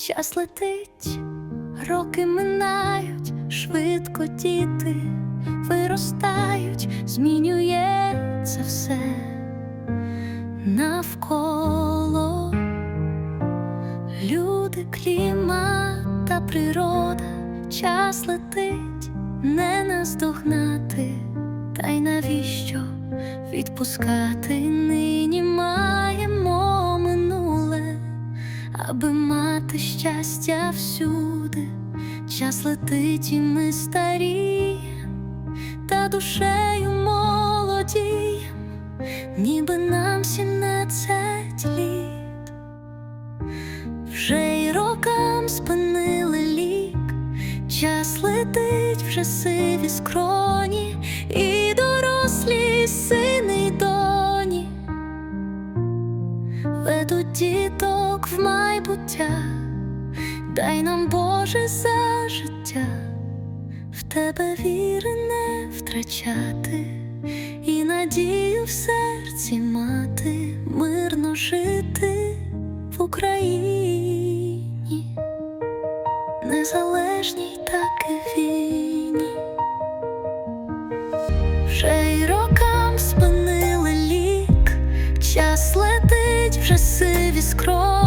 час летить, роки минають, швидко діти виростають, змінюється все навколо. Люди, клімат та природа, час летить, не наздогнати, та й навіщо відпускати нині маємо мати щастя всюди, час летить, і ми старієм, та душею молодієм, ніби нам сімнадцять літ. Вже й рокам спинили лік, час летить вже сиві скроні, і дорослі сини ведуть діток в майбуття, дай нам Боже за життя, в тебе віри не втрачати, і надію в серці мати, мирно жити в Україні, незалежній так і вільній. кров.